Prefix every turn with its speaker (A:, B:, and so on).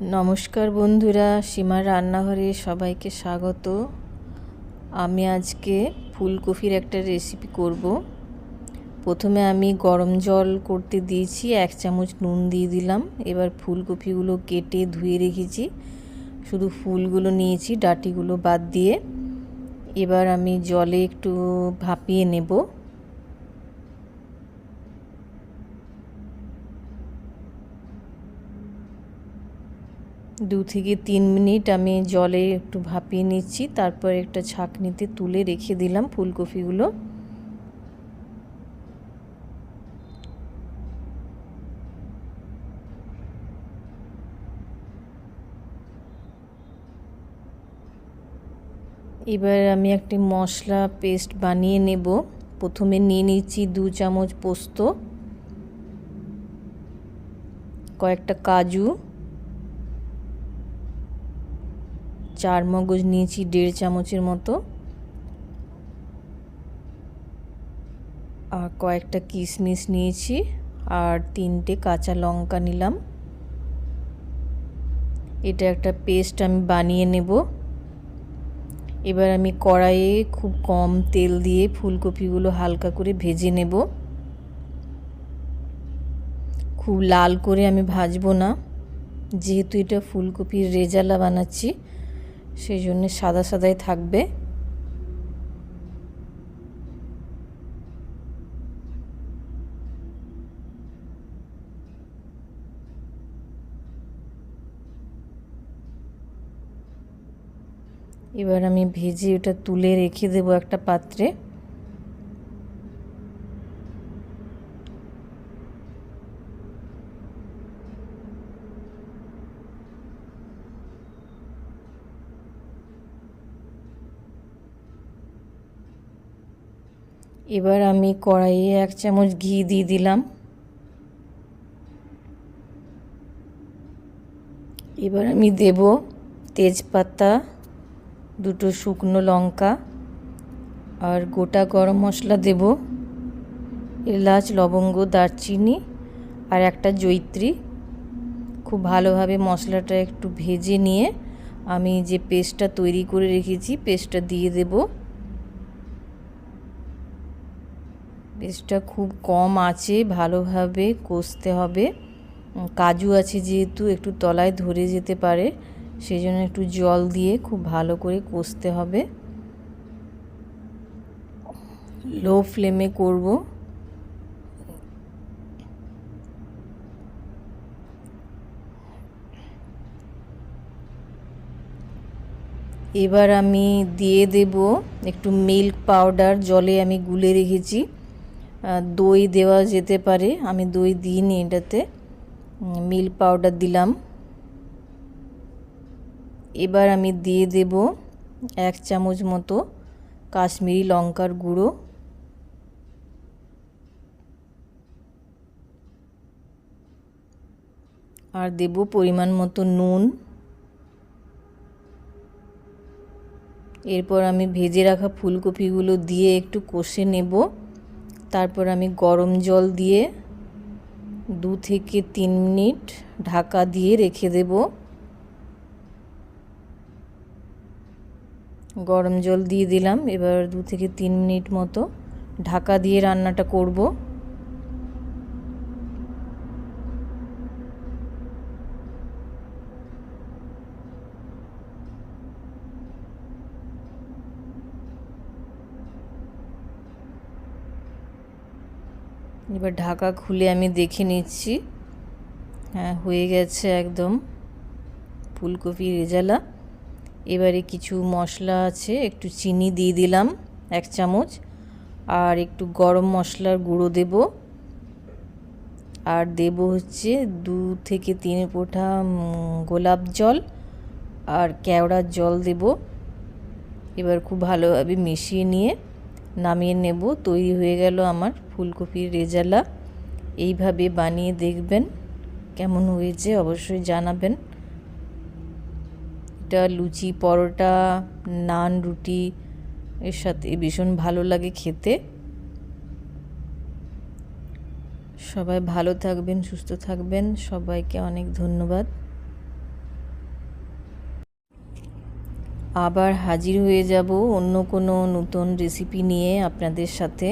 A: নমস্কার বন্ধুরা, সীমার রান্নাঘরে সবাইকে স্বাগত। আমি আজকে ফুলকপির একটা রেসিপি করব। প্রথমে আমি গরম জল করতে দিয়েছি, এক চামচ নুন দিয়ে দিলাম। এবার ফুলকপিগুলো কেটে ধুয়ে রেখেছি। শুধু ফুলগুলো নিয়েছি, ডাটিগুলো বাদ দিয়ে। এবার আমি জলে একটু ভাপিয়ে নেব। দু থেকে তিন মিনিট আমি জলে একটু ভাপিয়ে নিচ্ছি, তারপর একটা ছাঁকনিতে তুলে রেখে দিলাম ফুলকপিগুলো। এবার আমি একটি মশলা পেস্ট বানিয়ে নেব। প্রথমে নিয়ে নিচ্ছি দু চামচ পোস্ত, কয়েকটা কাজু চার মগজ নিয়েছি, দেড় চামচের মতো। আর কয়েকটা কিশমিশ নিয়েছি, আর তিনটে কাঁচা লঙ্কা নিলাম। এটা একটা পেস্ট আমি বানিয়ে নেব। এবার আমি কড়াইয়ে খুব কম তেল দিয়ে ফুলকপিগুলো হালকা করে ভেজে নেব। খুব লাল করে আমি ভাজবো না। যেহেতু এটা ফুলকপির রেজালা বানাচ্ছি সেই জন্য সাদা সাদাই থাকবে। এবার আমি ভেজে ওটা তুলে রেখে দেবো একটা পাত্রে। এবার আমি কড়াইয়ে এক চামচ ঘি দিয়ে দিলাম। এবার আমি দেব তেজপাতা, দুটো শুকনো লঙ্কা আর গোটা গরম মশলা দেব, এলাচ, লবঙ্গ, দারচিনি আর একটা জৈত্রী খুব ভালোভাবে মশলাটা একটু ভেজে নিয়ে আমি যে পেস্টটা তৈরি করে রেখেছি, পেস্টটা দিয়ে দেবো। পেস্টটা খুব কম আছে, ভালোভাবে কষতে হবে। কাজু আছে যেহেতু, একটু তলায় ধরে যেতে পারে সেই জন্য একটু জল দিয়ে খুব ভালো করে কষতে হবে। লো ফ্লেমে করব। এবার আমি দিয়ে দেব একটু মিল্ক পাউডার, জলে আমি গুলে রেখেছি। দই দেওয়া যেতে পারে। আমি দই দিইনি এটাতে। মিল্ক পাউডার দিলাম। এবার আমি দিয়ে দেব এক চামচ মতো কাশ্মীরি লঙ্কার গুঁড়ো। আর দেব পরিমাণ মতো নুন। এরপর আমি ভেজে রাখা ফুলকপিগুলো দিয়ে একটু কষে নেব। তারপর আমি গরম জল দিয়ে দু থেকে তিন মিনিট ঢাকা দিয়ে রেখে দেব। গরম জল দিয়ে দিলাম, এবার দু থেকে তিন মিনিট মতো ঢাকা দিয়ে রান্নাটা করব। এবার ঢাকা খুলে আমি দেখে নিচ্ছি। হ্যাঁ হয়ে গেছে একদম ফুলকপি রেজালা। এবারে কিছু মশলা আছে, একটু চিনি দিয়ে দিলাম, এক চামচ। আর একটু গরম মশলার গুঁড়ো দেব। আর দেব হচ্ছে দু থেকে তিন পোঠা গোলাপ জল আর কেওড়ার জল দেব। এবার খুব ভালোভাবে মিশিয়ে নিয়ে নামিয়ে নেব। তৈরি হয়ে গেল আমার ফুলকপির রেজালা। এইভাবে বানিয়ে দেখবেন কেমন হয়েছে অবশ্যই জানাবেন। এটা লুচি, পরোটা, নান, রুটি, এর সাথে ভীষণ ভালো লাগে খেতে। সবাই ভালো থাকবেন, সুস্থ থাকবেন। সবাইকে অনেক ধন্যবাদ। আবার হাজির হয়ে যাব অন্য কোনো নতুন রেসিপি নিয়ে আপনাদের সাথে।